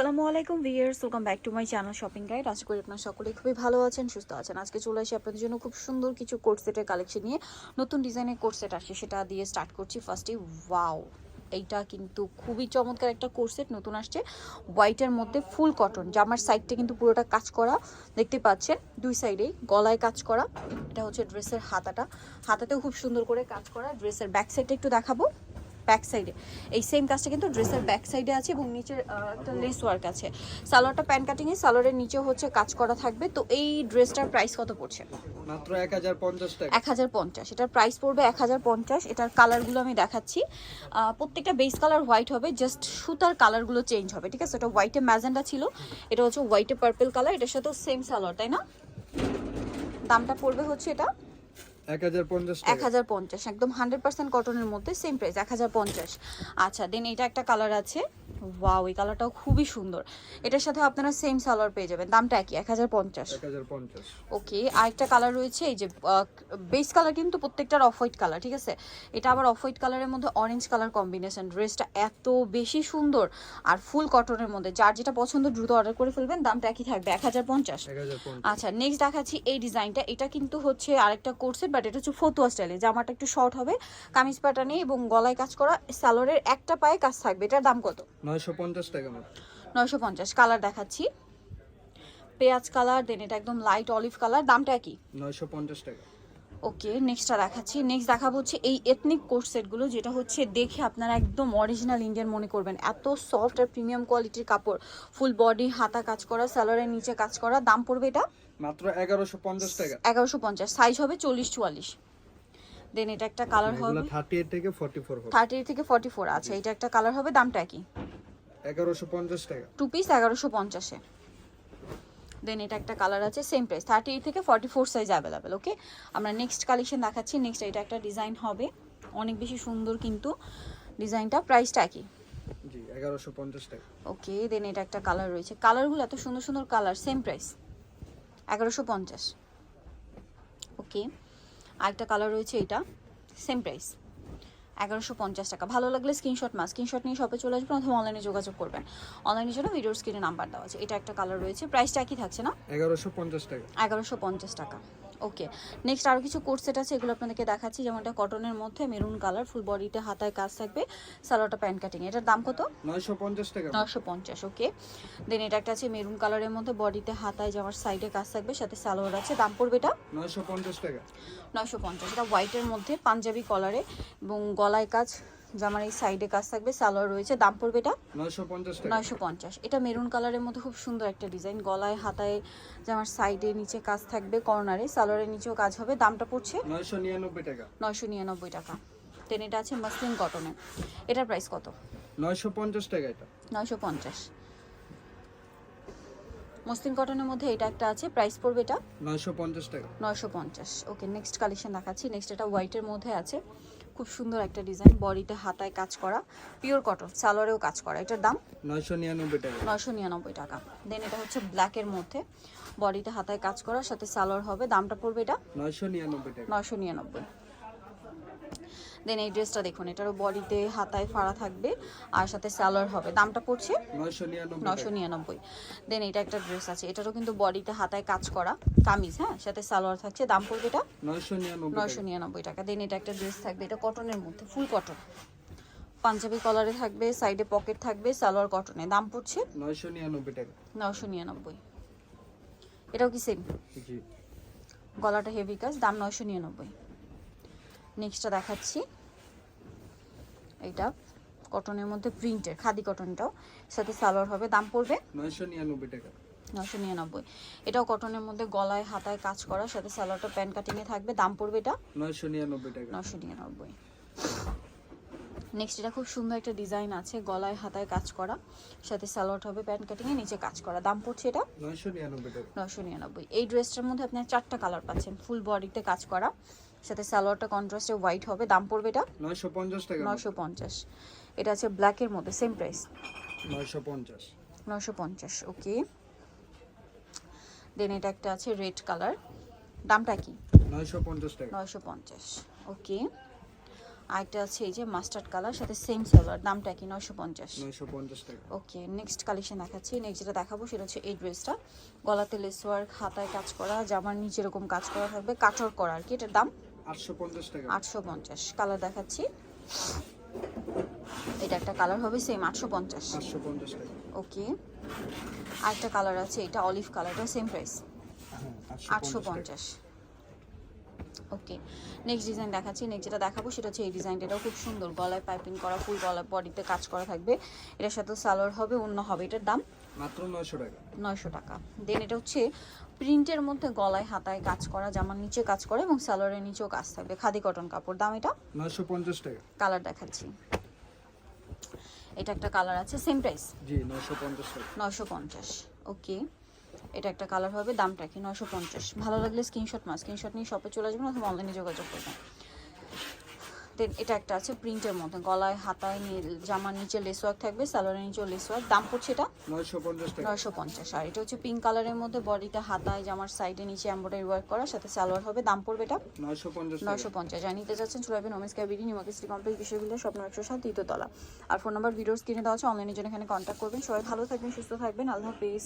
আসসালামু আলাইকুম viewers welcome back to my channel shopping guide. আশা করি আপনারা সকলে খুবই ভালো আছেন, সুস্থ আছেন। আজকে চলে আসি আপনাদের জন্য খুব সুন্দর কিছু কোট সেটের কালেকশন নিয়ে। নতুন ডিজাইনের কোট সেট আসছে, সেটা দিয়ে স্টার্ট করছি। ফার্স্টে ওয়াও এইটা কিন্তু খুবই চমৎকার একটা কোর্সেট নতুন আসছে। হোয়াইটের মধ্যে ফুল কটন জামার সাইডটা কিন্তু পুরোটা কাজ করা। দেখতে পাচ্ছেন, দুই সাইডেই গলায় কাজ করা। এটা হচ্ছে ড্রেসের হাতাটা। হাতাতেও খুব সুন্দর করে কাজ করা। ড্রেসের ব্যাক সাইডটা একটু দেখাবো। ব্যাক সাইডে এই সেম কাজটা কিন্তু ড্রেসের ব্যাক সাইডে আছে এবং নিচের একটা লেস ওয়ার্ক আছে। সালোয়ারটা প্যান কাটিংয়ে সালোয়ারের নিচে হচ্ছে কাজ করা থাকবে। তো এই ড্রেসটার প্রাইস কত পড়ছে? মাত্র এক হাজার পঞ্চাশ টাকা। এক হাজার পঞ্চাশ। এটার প্রাইস পড়বে এক হাজার পঞ্চাশ। এটার কালারগুলো আমি দেখাচ্ছি। প্রত্যেকটা বেস কালার হোয়াইট হবে জাস্ট সুতার কালারগুলো চেঞ্জ হবে ঠিক আছে? এটা হোয়াইটে ম্যাজেন্ডা ছিল এটা হচ্ছে হোয়াইটে পার্পল কালার এটার সাথেও সেম সালোয়ার তাই না? দামটা পড়বে হচ্ছে এটা এক হাজার পঞ্চাশ এক টাকা হাজার পঞ্চাশ একদম হান্ড্রেড পার্সেন্ট কটনের মধ্যে সেম প্রাইস এক হাজার পঞ্চাশ। আচ্ছা দেন এটা একটা কালার আছে। ওয়াও এই কালারটাও খুবই সুন্দর। এটার সাথে আপনারা সেম সালোয়ার পেয়ে যাবেন। দামটা একই এক হাজার পঞ্চাশ। এক হাজার পঞ্চাশ। ওকে আরেকটা কালার রয়েছে এই যে বেস কালার কিন্তু প্রত্যেকটার অফ হোয়াইট কালার ঠিক আছে? এটা আবার অফ হোয়াইট কালারের মধ্যে অরেঞ্জ কালার কম্বিনেশন ড্রেসটা এত বেশি সুন্দর। আর ফুল কটনের মধ্যে যার যেটা পছন্দ দ্রুত অর্ডার করে ফেলবেন দামটা একই থাকবে এক হাজার পঞ্চাশ। এক হাজার পঞ্চাশ। আচ্ছা নেক্সট দেখাচ্ছি এই ডিজাইনটা এটা কিন্তু হচ্ছে আরেকটা কোর্সেট বাট এটা হচ্ছে ফতুয়া স্টাইলে জামাটা একটু শর্ট হবে কামিজ প্যাটার্নে এবং গলায় কাজ করা সালোয়ারের একটা পায়ে কাজ থাকবে। এটার দাম কত? নয়শো পঞ্চাশ টাকা নয়শো পঞ্চাশ কালার দেখাচ্ছি। পেঁয়াজ কালার দেন এটা একদম লাইট অলিভ কালার দামটা কি? নয়শো পঞ্চাশ টাকা। ওকে নেক্সটটা দেখাচ্ছি। নেক্সট দেখাবো হচ্ছে এই এথনিক কোর্স সেটগুলো যেটা হচ্ছে দেখে আপনারা একদম অরিজিনাল ইন্ডিয়ান মনে করবেন। এত সফট আর প্রিমিয়াম কোয়ালিটির কাপড়। ফুল বডি হাতা কাজ করা স্যালোয়ারের নিচে কাজ করা। দাম পড়বে এটা? মাত্র এগারোশো পঞ্চাশ টাকা। এগারোশো পঞ্চাশ সাইজ হবে চল্লিশ চুয়াল্লিশ। দেন এটা একটা কালার হবে এগুলো থার্টি এইট থেকে ফর্টি ফোর হবে। থার্টি থেকে ফর্টি ফোর আচ্ছা এটা একটা কালার হবে দামটা কি এগারোশো পঞ্চাশ টাকা। টু পিস এগারোশো পঞ্চাশে। দেন এটা একটা কালার আছে সেম প্রাইস থার্টি এইট থেকে forty four size available okay আমরা নেক্সট কালেকশন দেখাচ্ছি নেক্সট এটা একটা ডিজাইন হবে অনেক বেশি সুন্দর কিন্তু ডিজাইনটা প্রাইসটা কি এগারোশো পঞ্চাশ ওকে দেন এটা একটা কালার রয়েছে কালারগুলো এত সুন্দর সুন্দর কালার সেম প্রাইস এগারোশো পঞ্চাশ। ওকে আরেকটা কালার রয়েছে এটা সেম প্রাইস এগারোশো পঞ্চাশ টাকা। ভালো লাগলে স্ক্রিনশট মাস স্ক্রিনশট নিয়ে শপে চলে আসবেন অথবা অনলাইনে যোগাযোগ করবেন। অনলাইনের জন্য ভিডিওর স্ক্রিনে নাম্বার দেওয়া আছে। এটা একটা কালার রয়েছে। প্রাইসটা একই থাকছে না? এগারোশো পঞ্চাশ টাকা। এগারোশো পঞ্চাশ টাকা। ওকে নেক্সট আরও কিছু কোর্স সেট আছে এগুলো আপনাদেরকে দেখাচ্ছি। যেমন এটা কটনের মধ্যে মেরুন কালার ফুল বডিতে হাতায় কাজ থাকবে সালোয়ারটা প্যান্ট কাটিং এটার দাম কত? নয়শো পঞ্চাশ টাকা। পঞ্চাশ ওকে দেন এটা একটা আছে মেরুন কালারের মধ্যে বডিতে হাতায় জামার সাইডে কাজ থাকবে সাথে সালোয়ার আছে। দাম পড়বে এটা? নয়শো পঞ্চাশ টাকা। নশো পঞ্চাশ। এটা হোয়াইটের মধ্যে পাঞ্জাবি কলারে এবং গলায় কাজ জামার এই সাইডে কাজ থাকবে সালোয়ার রয়েছে দাম পড়বে এটা নয়শো পঞ্চাশ এটা মেরুন কালারের মধ্যে খুব সুন্দর একটা ডিজাইন গলায় হাতায় জামার সাইডে নিচে কাজ থাকবে কর্নারে সালোয়ারের নিচেও কাজ হবে। দামটা পড়ছে নয়শো নিরানব্বই টাকা। নয়শো নিরানব্বই টাকা। দেন এটা আছে মাসলিন কটনে এটার প্রাইস কত? নয়শো পঞ্চাশ টাকা এটা। নয়শো পঞ্চাশ। মসলিন কটনের মধ্যে এটা একটা আছে প্রাইস পড়বে এটা? নয়শো পঞ্চাশ টাকা। নয়শো পঞ্চাশ। ওকে নেক্সট কালেকশন দেখাচ্ছি। নেক্সট এটা হোয়াইটের মধ্যে আছে। খুব সুন্দর একটা ডিজাইন বডিতে হাতায় কাজ করা পিওর কটন সালোয়ারেও কাজ করা। এটার দাম? নয়শো নিরানব্বই টাকা। নয়শো নিরানব্বই টাকা। দেন এটা হচ্ছে ব্ল্যাকের মধ্যে বডিতে হাতায় কাজ করার সাথে সালোয়ার হবে। দামটা পড়বে এটা? নয়শো নিরানব্বই টাকা। নয়শো নিরানব্বই। দেন এই ড্রেসটা দেখুন এটারও বডিতে হাতায় ফাড়া থাকবে আর সাথে সালোয়ার হবে। দামটা পড়ছে নয়শো নিরানব্বই। দেন এটা একটা ড্রেস আছে এটারও কিন্তু বডিতে হাতায় কাজ করা কামিজ হ্যাঁ? সাথে সালোয়ার থাকছে দাম পড়বে এটা নয়শো নিরানব্বই টাকা। দেন এটা একটা ড্রেস থাকবে এটা কটনের মধ্যে ফুল কটন পাঞ্জাবি কলারে থাকবে সাইডে পকেট থাকবে সালোয়ার কটনে দাম পড়ছে নয়শো নিরানব্বই টাকা। নশো নিরানব্বই। এটাও কি সেম গলাটা হেভি কাজ দাম নয়শো নিরানব্বই। নেক্সটটা দেখাচ্ছি। এইটা কটনের মধ্যে প্রিন্টের খাদি কটনটাও সাথে সালোয়ার হবে দাম পড়বে? নয়শো নিরানব্বই টাকা। নশো নিরানব্বই। এটাও কটনের মধ্যে গলায় হাতায় কাজ করা সাথে সালোয়ারটা প্যান্ট কাটিংয়ে থাকবে। দাম পড়বে এটা? নয়শো নিরানব্বই টাকা। নশো নিরানব্বই। নেক্সট এটা খুব সুন্দর একটা ডিজাইন আছে গলায় হাতায় কাজ করা সাথে সালোয়ার হবে প্যান্ট কাটিংয়ে নিচে কাজ করা। দাম পড়ছে এটা? নয়শো নিরানব্বই টাকা। নশো নিরানব্বই। এই ড্রেসটার মধ্যে আপনার চারটা কালার পাচ্ছেন ফুল বডিতে কাজ করা। সাথে সালোয়ারটা কন্ট্রাস্টে হোয়াইট হবে দাম পড়বে এটা নয়শো পঞ্চাশ টাকা। নশো পঞ্চাশ। এটা আছে ব্ল্যাকের মধ্যে সেম প্রাইস নয়শো পঞ্চাশ। নশো পঞ্চাশ ওকে দেন এটা একটা আছে রেড কালার দামটা কি? নয়শো পঞ্চাশ টাকা। নয়শো পঞ্চাশ ওকে আরেকটা আছে এই যে মাস্টার্ড কালার সাথে সেম সালোয়ার দামটা কি? নয়শো পঞ্চাশ। নয়শো পঞ্চাশ টাকা। ওকে নেক্সট কালেকশন দেখাচ্ছি। নেক্সট যেটা দেখাবো সেটা হচ্ছে এই ড্রেসটা গলাতে লেস ওয়ার্ক হাতায় কাজ করা জামার নিচে এরকম কাজ করা থাকবে কাটর করা আর কি এটার দাম আটশো পঞ্চাশ টাকা। আটশো পঞ্চাশ কালার দেখাচ্ছি। এটা একটা কালার হবে সেম আটশো পঞ্চাশ। আটশো পঞ্চাশ টাকা। ওকে আরেকটা কালার আছে এটা অলিভ কালারটা সেম প্রাইস হ্যাঁ আটশো পঞ্চাশ। ওকে নেক্সট ডিজাইন দেখাচ্ছি। নেক্সট যেটা দেখাবো সেটা হচ্ছে এই ডিজাইনটা এটাও খুব সুন্দর। গলায় পাইপিং করা ফুল গলা বডিতে কাজ করা থাকবে। এটার সাথে সালোয়ার হবে অন্য হবে। এটার দাম মাত্র নয়শো টাকা। নয়শো টাকা। দেন এটা হচ্ছে প্রিন্টের মধ্যে গলায় হাতায় কাজ করা জামার নিচে কাজ করা এবং সালোয়ারের নিচেও কাজ থাকবে। খাদি কটন কাপড়। দাম এটা নয়শো পঞ্চাশ টাকা। কালার দেখাচ্ছি। এটা একটা কালার আছে সেম প্রাইস জি নয়শো পঞ্চাশ নয়শো পঞ্চাশ। ওকে এটা একটা কালার হবে দামটা কি? নয়শো পঞ্চাশ। ভালো লাগলে স্ক্রিনশট মা স্ক্রিনশট নিয়ে শপে চলে যাবেন অথবা অনলাইনে যোগাযোগ করবেন। দেন এটা একটা আছে প্রিন্টের মধ্যে গলায় হাতায় জামার নিচে লেস ওয়ার্ক থাকবে সালোয়ারের নিচেও লেস ওয়ার্ক দাম পড়ছে এটা? নয়শো পঞ্চাশ আর এটা হচ্ছে পিঙ্ক কালারের মধ্যে বডিতে হাতায় জামার সাইডে নিচে এমব্রয়ডারি ওয়ার্ক করা সাথে সালোয়ার হবে দাম পড়বে এটা? নয়শো পঞ্চাশ টাকা। নয়শো পঞ্চাশ। যা নিতে চাচ্ছেন চলে যাবেন ওমেন্স ক্যাবিডি নিমাকে সিটি কমপ্লেক্স বিশ্ববিদ্যালয় স্বপ্ন একশো সাত দ্বিতীয় তলা। আর ফোন নাম্বার ভিডিওস কিনে দেওয়া আছে অনলাইনের জন্য এখানে কন্ট্যাক্ট করবেন। সবাই ভালো থাকবেন সুস্থ থাকবেন। আল্লাহ হাফিজ।